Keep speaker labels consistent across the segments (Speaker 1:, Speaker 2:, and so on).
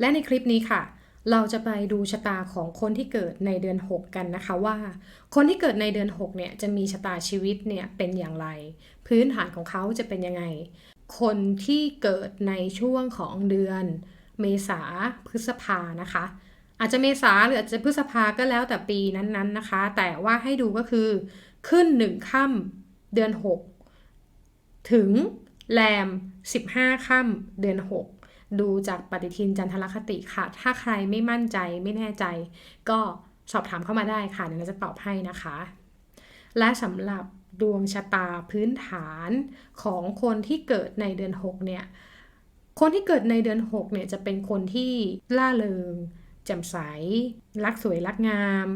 Speaker 1: และในคลิปนี้ค่ะ เราจะไปดูชะตาของคนที่เกิดในเดือน 6 กันนะคะว่า คนที่เกิดในเดือน 6 เนี่ยจะมีชะตาชีวิตเนี่ยเป็นอย่างไร พื้นฐานของเขาจะเป็นยังไง คนที่เกิดในช่วงของเดือนเมษาพฤษภานะคะ อาจจะเมษาหรืออาจจะพฤษภาก็แล้วแต่ปีนั้นๆนะคะ แต่ว่าให้ดูก็คือขึ้นหนึ่งค่ำเดือน 6 ถึงแรม 15ค่ำเดือน 6 ดูจากปฏิทินจันทรคติค่ะ ถ้าใครไม่มั่นใจไม่แน่ใจ ก็สอบถามเข้ามาได้ค่ะเดี๋ยวเราจะตอบให้นะคะ และสำหรับดวงชะตาพื้นฐานของคนที่เกิดในเดือน 6 เนี่ย คนที่เกิดในเดือน 6 เนี่ยจะเป็นคนที่ล่าเริง แจ่มใส รักสวยรักงาม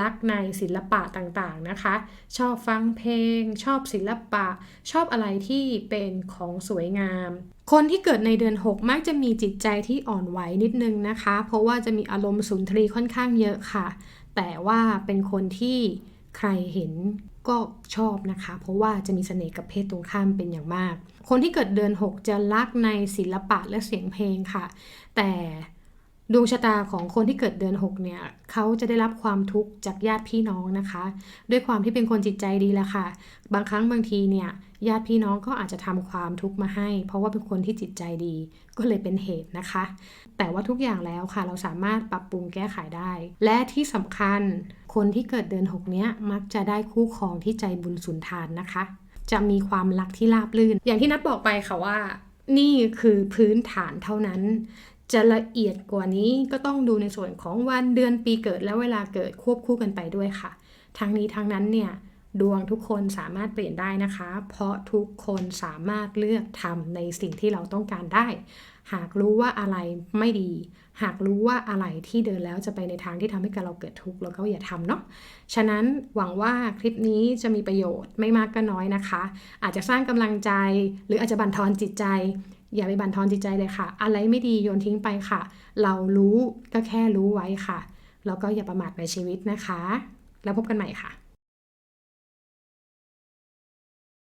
Speaker 1: รักในศิลปะต่างๆนะคะ ชอบฟังเพลง ชอบศิลปะ ชอบอะไรที่เป็นของสวยงาม คนที่เกิดในเดือน 6 มักจะมีจิตใจที่อ่อนไหวนิดนึงนะคะ เพราะว่าจะมีอารมณ์สุนทรีค่อนข้างเยอะค่ะ แต่ว่าเป็นคนที่ใครเห็นก็ชอบนะคะ เพราะว่าจะมีเสน่ห์กับเพศตรงข้ามเป็นอย่างมาก คนที่เกิดเดือน 6 จะรักในศิลปะและเสียงเพลงค่ะ แต่ ดวงชะตาของคนที่เกิดเดือน 6 เนี่ยเขาจะได้รับความทุกข์จากญาติพี่น้องนะคะ ด้วยความที่เป็นคนจิตใจดีแหละค่ะ บางครั้งบางทีเนี่ยญาติพี่น้องก็อาจจะทำความทุกข์มาให้ เพราะว่าเป็นคนที่จิตใจดีก็เลยเป็นเหตุนะคะ แต่ว่าทุกอย่างแล้วค่ะ เราสามารถปรับปรุงแก้ไขได้ และที่สำคัญคนที่เกิดเดือน 6 เนี้ยมักจะได้คู่ครองที่ใจบุญสุนทานนะคะ จะมีความรักที่ราบรื่น อย่างที่นัดบอกไปค่ะว่านี่คือพื้นฐานเท่านั้น จะละเอียดกว่านี้ก็ต้องดูในส่วนของวันเดือนปีเกิดและเวลาเกิดควบคู่กันไปด้วยค่ะ ทั้งนี้ทั้งนั้นเนี่ยดวงทุกคนสามารถเปลี่ยนได้นะคะ เพราะทุกคนสามารถเลือกทำในสิ่งที่เราต้องการได้ หากรู้ว่าอะไรไม่ดี หากรู้ว่าอะไรที่เดินแล้วจะไปในทางที่ทำให้กับเราเกิดทุกข์เราก็อย่าทำเนาะ ฉะนั้นหวังว่าคลิปนี้จะมีประโยชน์ไม่มากก็น้อยนะคะ อาจจะสร้างกำลังใจ หรืออาจจะบั่นทอนจิตใจ อย่าไปบั่นทอนจิตใจเลยค่ะ อะไรไม่ดีโยนทิ้งไปค่ะ เรารู้ก็แค่รู้ไว้ค่ะ แล้วก็อย่าประมาทในชีวิตนะคะ แล้วพบกันใหม่ค่ะ